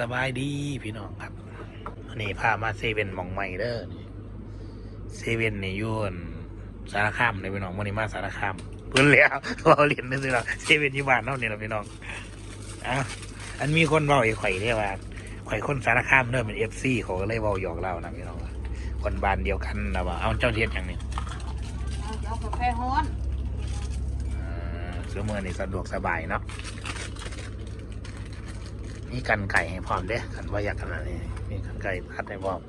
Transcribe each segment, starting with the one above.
สบายดีพี่น้องครับวันนี้พามาเซเว่นหมองใหม่เด้อนี่เซเว่นนี่อยุ่อั่นสารคามเลยพี่น้องวันนี้มาสารคามเพิ่นแล้วเราเรียนได้สิเราเซเว่นที่บ้านเท่านี้เราพี่น้องอะอันมีคนเบาไอ้ไข่เนี่ยว่าไข่คนสารคามเริ่มเป็นเอฟซีเขาก็เลยเบาหยอกเรานะพี่น้องว่าคนบ้านเดียวกันนะว่าเอาเจ้าเทียนอย่างนี้เอาเอากาแฟฮ้อนอ่าซื้อมือนี่สะดวกสบายเนาะ มีกันไก่ให้พร้อมเด้กันว่าอยากกันอะไรมีกันไก่พัดให้พร้อม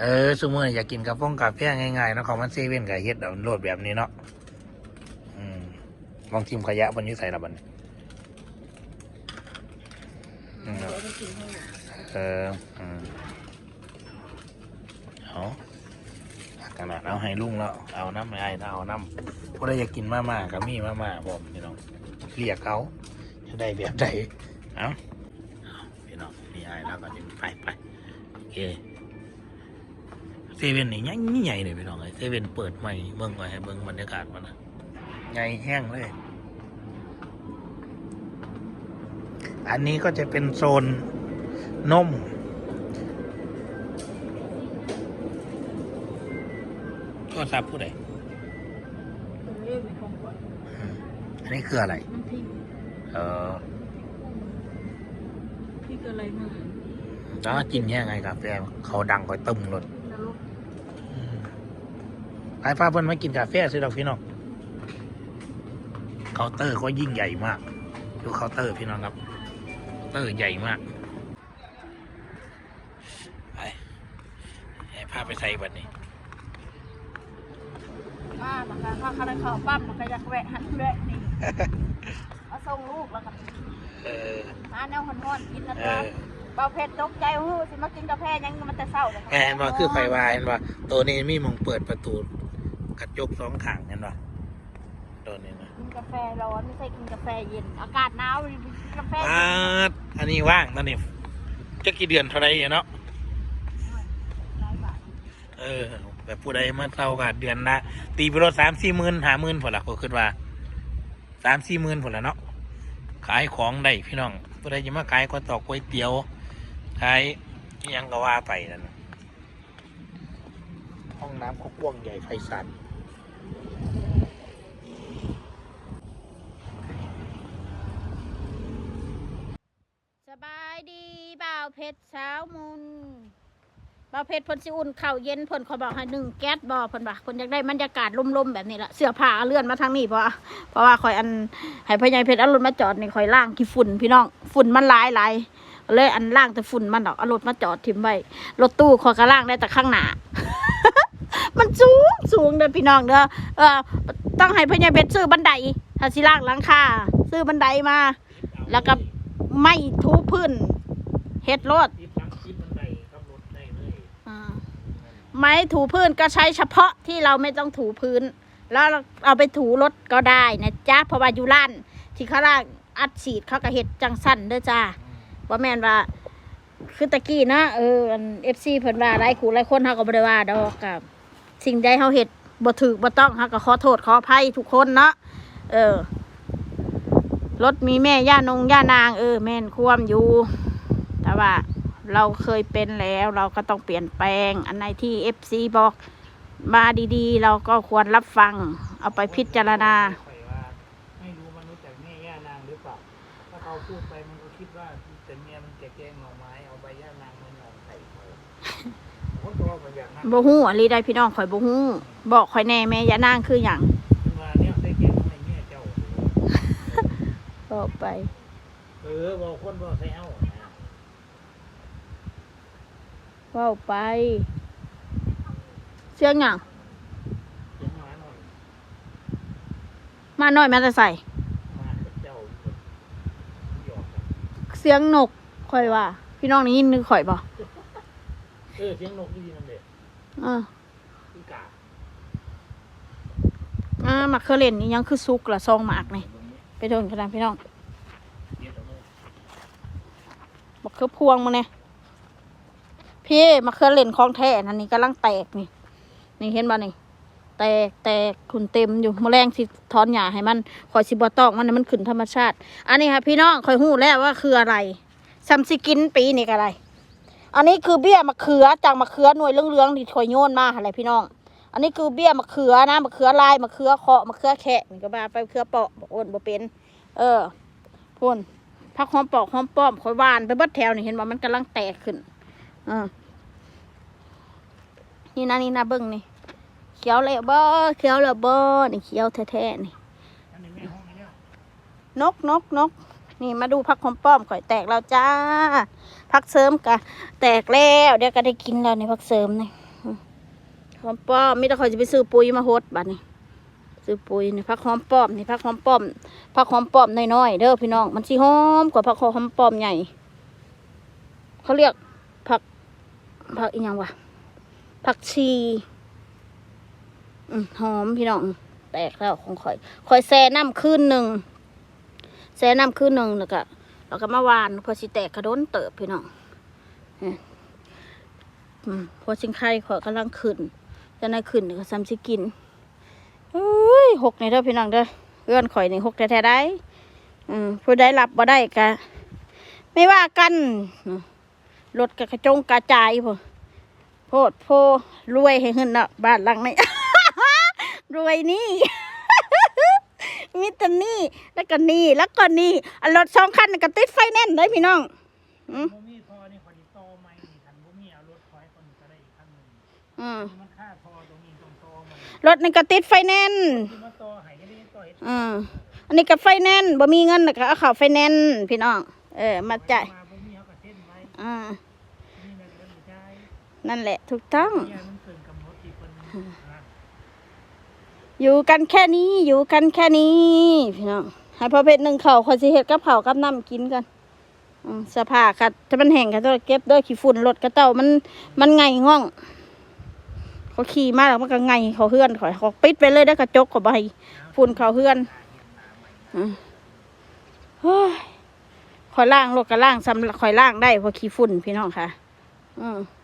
เออสมมติอยากกินกาแฟกาแฟง่ายๆเนาะของมันเซเว่นกับเฮ็ดดาโหลดแบบนี้เนาะอืมลองทิมขยะบนนี้ใส่ละบันเอออืมเอาขนาดเอาให้ลุงแล้วเอาน้ำไม่ไอ้ถ้าเอาน้ำพวกเราอยากกินมาม่ากับมีมาม่าผมพี่น้องเรียกเขา ได้แบบใดเอาเอาพี่น้องมีไอ้แล้วก็จะไปไปโอเคเซเว่นนี่ใหญ่ใหญ่เลยพี่น้องเลยเซเว่นเปิดใหม่เบิ่งไว้ให้เบิ่งบรรยากาศมันนะใหญ่แห้งเลย อันนี้ก็จะเป็นโซนนมโทรศัพท์ผู้ใดเรียกเป็นของขวัญอืมอันนี้คืออะไรมันพริก เออพริกอะไรมาแล้วกินแย่ไงกาแฟเขาดังคอยตึมรถนรกอืมไอ้ป้าเพิ่นมากินกาแฟสิดอกพี่น้องเคาน์เตอร์ก็ยิ่งใหญ่มาก ดูเคาน์เตอร์พี่น้องครับเคาน์เตอร์ใหญ่มากไปให้พาไปใส่บัดนี้ป้าบางครั้งถ้าเขาได้เข้าปั๊บมันก็จะแวะหันแวะนี่มา ส่งลูกแล้วก็เออมาแนวฮ้อนๆกินนะเอจ๊ะอเบาเผ็ดตกใจฮู้สิมากินกาแฟยังมันแต่เช้าเลยแอนว่าคือไฟวายเห็นว่าตัวนี้มีมองเปิดประตูกระจกสองข้างเห็นว่าตัวนี้นะกินกาแฟร้อนไม่ใช่กินกาแฟเย็น อากาศหนาวกินกาแฟอ่าอันนี้ว่างตอนนี้จะกี่เดือนเท่าไรเนาะหลายบาทเออ แบบผู้ใดมาเท่ากับเดือนละตีไปรถสามสี่หมื่นหาหมื่นผลละก็คิดว่าสามสี่หมื่นผลละเนาะ ขายของได้พี่น้องผู้ใดจะมาขายก็ตอกก๋วยเตี๋ยวขายอิหยังก็ว่าไปนั่นน่ะห้องน้ำก็กว้างใหญ่ไพศาลสบายดีบ่าวเพชรเช้ามุน บ่าวเพชรเพ่นสิอุ่นข้าวเย็นเพ่นขอบอกให้หนึ่งแก๊สบ่เพ่นบ่าเพ่นอยากได้บรรยากาศลมๆแบบนี้ละเสื้อผ้าเลื่อนมาทางนี้เพราะเพราะว่าคอยอันให้พ่อใหญ่เพชรเอารถมาจอดนี่คอยล่างขี้ฝุ่นพี่น้องฝุ่นมันหลายหลายเลยอันล่างแต่ฝุ่นมันดอกเอารถมาจอดทิ้มไว้รถตู้คอยก็ล่างได้แต่ข้างหน้ามันสูงสูงเด้อพี่น้องเด้อเออต้องให้พ่อใหญ่เพชรซื้อบันไดถ้าสิล่างหลังคาซื้อบันไดมา แล้วก็ไม่ทูพื้นเฮ็ดรถ คิดหลังคิดมันได้ขับรถได้เลย อ่า ไม้ถูพื้นก็ใช้เฉพาะที่เราไม่ต้องถูพื้น แล้วเอาไปถูรถก็ได้นะจ๊ะเพราะว่าอยู่ร้าน ที่เขาล่างอัดฉีดเขาก็เฮ็ดจังสั้นเด้อจ้าว่าแม่นว่าคือตะกี้นะเออเอฟซีเพิ่นว่าหลายคู่หลายคนเฮาก็บ่ได้ว่าดอกกับสิ่งใดเฮาเฮ็ดบ่ถูกบ่ต้องเฮาก็ขอโทษขออภัยทุกคนเนาะเออรถมีแม่ย่านงย่านาง เออ แม่นควมอยู่ แต่ว่า เราเคยเป็นแล้วเราก็ต้องเปลี่ยนแปลง อันไหนที่เอฟซีบอกมาดีๆ เราก็ควรรับฟัง เอาไปพิจารณาไปว่าไม่รู้มนุษย์จากแม่ย่านางหรือเปล่าถ้าเขาพูดไปมันก็คิดว่าแต่เมียมันจะแกล้งหน่อไม้เอาใบย่านางมันหน่อใส่เขาคนตัวมันอยากนั่งบ่ฮู้อะไรได้พี่น้องข่อยบ่ฮู้บอกข่อยแน่แม่ย่านางคือหยังมันว่าเนี่ยใส่แกล้งทำไมเมียเจ้าบอกไป เออบอกคนบอกใส่เอา นะเว้าไป เสียงหยังเสียงหมาหน่อยมาหน่อยมาแต่ใส่มากับเจ้าคนหยอกกันเสียงนกข่อยว่า พี่น้องได้ยินนึกข่อยบ่เออเสียงนกดีนั่นเด็ดอ่าคือกาอ่ามักเคอเล่นนี่ยังคือซุกละซองหมากนี่ไปโดนกันนะพี่น้องเย็ดเอาเลยมักเคอพวงมาเนี่ย พี่มักเคอเล่นของแท้นั่นนี่กำลังแตกนี่ นี่เห็นบ่นี่แตกแตกขุนเต็มอยู่มแมลงสิถอนหญ้าให้มันคอยสิบ่ตอกมันมันขึ้นธรรมชาติ อันนี้ค่ะพี่น้องคอยหู้แล้วว่าคืออะไรซัมซิกินปีนี่ก็อะไร อันนี้คือเบี้ยมะเขือจากมะเขือหน่วยเหลืองๆที่คอยโยนมาอะไรพี่น้อง อันนี้คือเบี้ยมะเขือนะมะเขือลายมะเขือเคาะมะเขือแขะนี่ก็บาไปมะเขือเปาะบ่โอนบ่เป็น เออพุ่นพักหอมปอกหอมป้อมคอยหวานไปบิดแถวนี่เห็นว่ามันกำลังแตกขึ้น อ่านี่นะนี่นะเบิ้งนี่ เขียวเลยบ่เขียวเลยบ่นี่เขียวแท้ๆนี่นนี้แท้นี่ นกนกนกนี่มาดูพักหอมป้อมข่อยแตกแล้วจ้า พักเสริมกะแตกแล้วเดี๋ยวก็ได้กินแล้วในพักเสริมนี่อืมหอมป้อมมิต่ข่อยจะไปซื้อปุ๋ยมาโฮดบัดนี่ซื้อปุ๋ยนี่พักหอมป้อมนี่พักหอมป้อมพักหอมป้อมน้อยๆเด้อพี่น้องมันสิหอมกว่าพักหอมป้อมใหญ่เขาเรียก ผักผักอีหยังวะผักชีอืมหอมพี่น้อง แตกแล้วของข่อยข่อยแซ่น้ำคืนหนึ่งแซ่น้ำคืนหนึ่งแล้วก็แล้วก็มาวานพอสิแตกกระโดนเติบพี่น้องอืมพอชิงไข่ขอยกำลังขึ้นจะได้ขึ้นก็ซ้ำสิกินเอ้ยหกในเด้อพี่น้องเด้อเอื้อนข่อยนี่หกแท้ๆได้อืมผู้ได้รับบ่ได้กะไม่ว่ากันอืม รถกระจงกระจายพอโพดโพรวยให้เงินเนาะบ้านหลังนี้ รวยนี่มีแต่นี่แล้วก็นี่แล้วก็นี่อันรถสองคันนนก็ติดไฟแนนซ์เลยพี่น้องอืมบ่มีทอนี่คนที่โตอไม่นี่คันบ่มีเอารถถอยคนก็ได้อีกคันหนึงอืมมันค่าทอตรงนี้ตรงโตอมันรถนี่ก็ติดไฟแนนซ์ที่มาต่อให้ก็ได้ต่อเฮ็ดอืมอันนี้ก็ไฟแนนซ์บ่มีเงินแล้วก็เอาเข้าไฟแนนซ์พี่น้อง เออ มาจ่ายมาบ่มีเขาก็เส้นไว้อ่านี่มันก็บ่จ่าย นั่นแหละถูกต้องเนี่ยมันเกินกำหนดที่เพิ่นอ่าอยู่กันแค่นี้อยู่กันแค่นี้พี่น้องให้พ่อเพชรหนึ่งเข่าวขอยสิเฮ็ดกับเข่าวกับน้ำกินกันอืมเสภาค่ะถ้ามันแห้งก็ต้องเก็บด้วยขี้ฝุ่นรถกระเต้ามันมันไงง่องเขาขี่มาแล้วมันก็ไงเขาเฮือนขอยเขาปิดไปเลยได้อกระจกกับใบฝุ่นเขาเฮือนอืมเฮ้ยขอยล่างรถก็ล่างซ้ำขอยล่างได้เพราะขี้ฝุ่นพี่น้องค่ะ อืมเ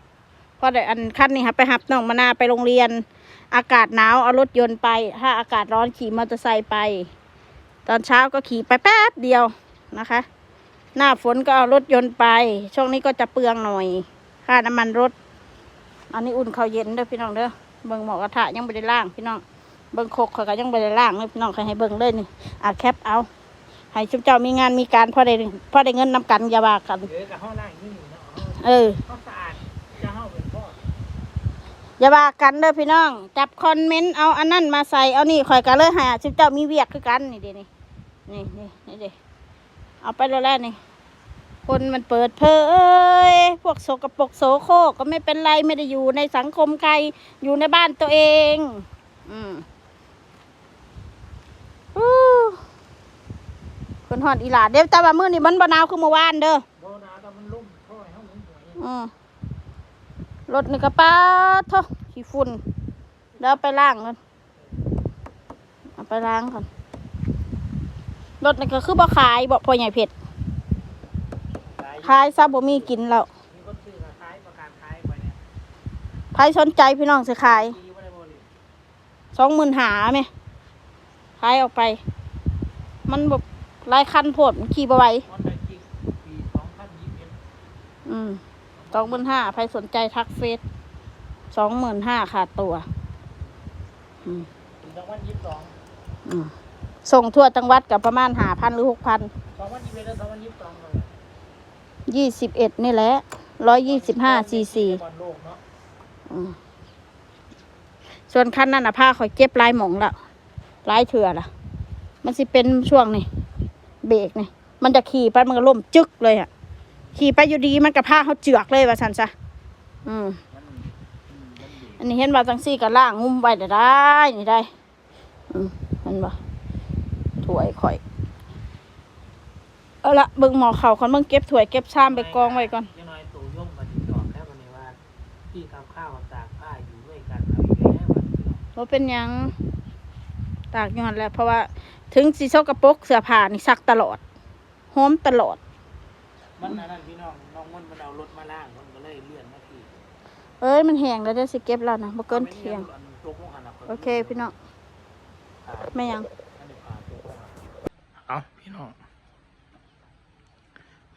พราะเดี๋ยวอันคันนี้ครับไปหับน้องมานาไปโรงเรียน อากาศหนาวเอารถยนต์ไป ถ้าอากาศร้อนขี่มอเตอร์ไซค์ไป ตอนเช้าก็ขี่ไปแป๊บเดียวนะคะ หน้าฝนก็เอารถยนต์ไป ช่วงนี้ก็จะเปลืองหน่อย ค่าน้ำมันรถ อันนี้อุ่นข้าวเย็นเด้อพี่น้องเด้อเบิ่งหมอกระทะยังไม่ได้ล่างพี่น้องเบิ่งโคกเขาก็ยังไม่ได้ล่างเลยพี่น้องใครให้เบิ่งเลยนี่อะแคปเอาให้ชุบเจ้ามีงานมีการพอได้พอได้เงินนำกันอย่าว่ากัน เออกับห้องล่างนี่อยู่เนาะเออ เขาสะอาดจะเฮาเป็นพ่อ อย่าว่ากันเด้อพี่น้อง จับคอมเมนต์เอาอันนั้นมาใส่เอานี่ข่อยก็เลยให้ชุบเจ้ามีเวียกคือกันนี่เด้นี่นี่นี่นี่เด้เอาไปแล้วแหละนี่ คนมันเปิดเผยพวกโสกปรกโสโครกก็ไม่เป็นไรไม่ได้อยู่ในสังคมใครอยู่ในบ้านตัวเอง อืมอู้คนหอดอีหลาเดี๋ยวแต่ว่ามื้อนี้มันบ่หนาวคือเมื่อวานเด้อโดนเอาแต่มันลุ่มพ่อให้เฮาหมุนหวยอืม รถนี่ก็ป้าดเท่าขี้ฝุ่นเดี๋ยวเอาไปล้างกันเอาไปล้างก่อนรถนี่ก็คือบ่ขายบ่พ่อใหญ่เผ็ดขายขายซะบ่มีกินแล้วมีคนซื้อมาขายประกาศขายไปเนี่ยใครสนใจพี่น้องสิขายดีบ่ได้บ่เลยสองหมื่นหาไหมขายออกไป มันแบบหลายคันโพดมันขี่บ่ไหว มอเตอร์จิกปี2021 อืม สองหมื่นห้าใครสนใจทักเฟซสองหมื่นห้าขาดตัวอืมปี2022อืมส่งทั่วจังหวัดกับประมาณหาพันหรือหกพัน2021แล้ว2022เลยยี่สิบเอ็ดนี่แหละร้อยยี่สิบห้าซีซีบอลโลกเนาะส่วนคันนั้นอะผ้าคอยเก็บลายหมองละลายเถื่อละมันสิเป็นช่วงนี่เบรกนี่มันจะขี่ไปมันก็ล่มจึกเลยอะ ขี่ไปอยู่ดีมันกับผ้าเขาเจือกเลยว่าสันซะอืมมันอืมมันดีอันนี้เห็นว่าจังซี่กับล่างงุ้มไว้ได้ได้นี่ได้ อืมเห็นบ่ถ้วยข่อยเอาละเบิ่งหมอเข่าคนเบิ่งเก็บถ้วยเก็บชามไปกองไว้ก่อนยังน้อยตู่ย่อมมาติดต่อแล้ววันนี้ว่าพี่กับข้าวกับตากผ้าอยู่ด้วยกันเอาอีกแล้ววันนี้ว่าเป็นหยังตากย้อนแหล้ว เพราะว่าถึงสีโซกระปรกเสื้อผ้านี่ซักตลอดหอมตลอด มันอันนั่นพี่น้องน้องมันมันเอารถมาล่างมันก็เลยเลื่อนมาทีเอ้ยมันแห้งแล้วเดี๋ยวสิเก็บแล้วนะบ่เกินเที่ยงอาไปตกลงหันน่ะโอเคพี่น้องไม่ยังเอาพี่น้อง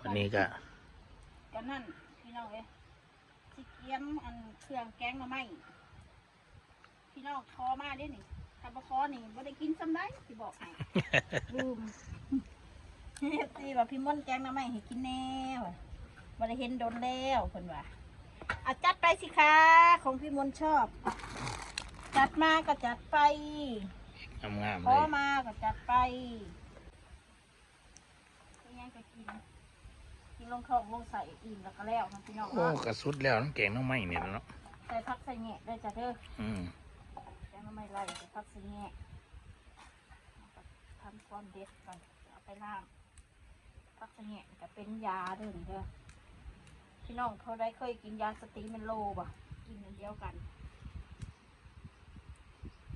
วันนี้ก็ก็นั่นพี่น้องเอ้ยสิเกียมอันเครื่องแกงมาไหมพี่น้องคอมาได้นี่ถ้าบ่คอนี่บ่ได้กินซ้ำได้สิบอกให้ลืม เอฟซีว่าพี่ม่อนแกงมาไหมให้กินแน่ว่ะบ่ได้เห็นโดนแล้วเพิ่นว่าอะจัดไปสิคะของพี่มนต์ชอบ จัดมาก็จัดไปงามๆพเลอย มาก็จัดไปเป็นยังก็กินกินลงท้องลงใส่อิ่มแล้วก็แล้วนะพี่น้องโอ้เนาะกระสุดแล้วน้ำแกงน้ำไหม้เนี่ยเนาะใส่พักใส่แงะได้จ้ะเด้อ อืมแกงไม่ไล่ใส่พักใส่แงะทำความเด็ดก่อนเอาไปล่าง พักใส่แงะก็เป็นยาเด้อนี่เด้อพี่น้องเขาได้เคยกินยาสตีเมนโลบ่ะกินอันเดียวกัน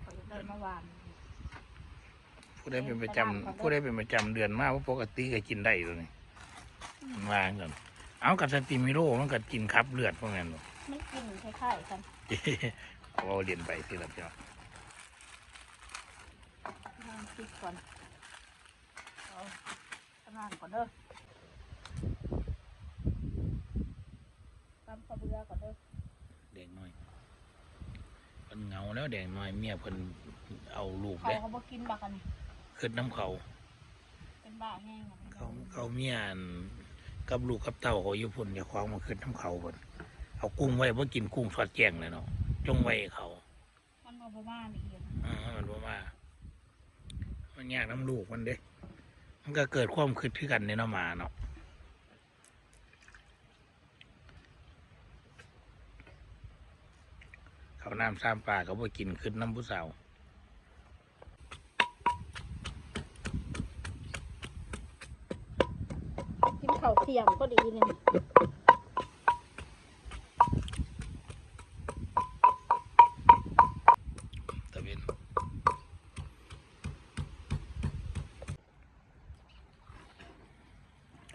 เขาจะได้เมื่อวานผู้ได้เป็นประจำผู้ได้เป็นประจำเดือนมากว่าปกติก็กินได้ตัวนี้วางกันเอากับสติมิโร่มันก็กินคับเลือดพวกนั้นหรอกมันกินคล้ายๆกันเอาเรียนไปที่ละพี่น้องน้ำพริกก่อนเอา ทำงานก่อนเด้อตำข้าวเบื่อก่อนเด้อแดงน้อยเพิ่นเหงาแล้วแดงน้อยเมียเพิ่นเอาลูกเขาเด้เขาบอกกินบักอันนี้ขึ้นน้ำเขา เป็นบ้าแห้งอะเขาเขาเมียอันกับลูกกับเต้าเขาอยู่พุ่นอย่าคว้างมาขึ้นน้ำเขาเพิ่นเอากุ้งไว้เพราะกินกุ้งสอดแจ้งเลยเนาะจงไว้ให้เขามันมาบ้านี่เองอ่ามันว่าว่ามันยากน้ำลูกมันเด้ มันก็เกิดความคืดขึ้นกันในเนาะมาเนาะเขาน้ำซ้ำปลาเขาไปกินขึ้นน้ำผู้สาวกินข้าวเที่ยงก็ดีเลยนี่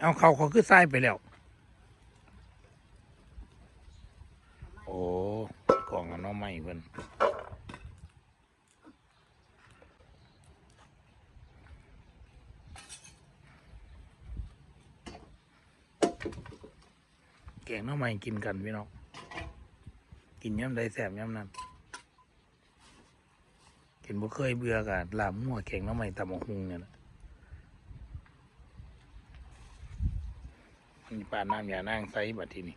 เอาเขาเขาคือทรายไปแล้ว โอ้กล่องน้องใหม่เพิ่นแกงน้องใหม่กินกันพี่น้องกินย่ำใดแสบย่ำนั้นกินบ่เคยเบื่อกับลาบมั่วแข็งน้ำใหม่ตำบักหุงเนี่ยนะ มันปลาน้ำยานั่งไซบัดทีนี้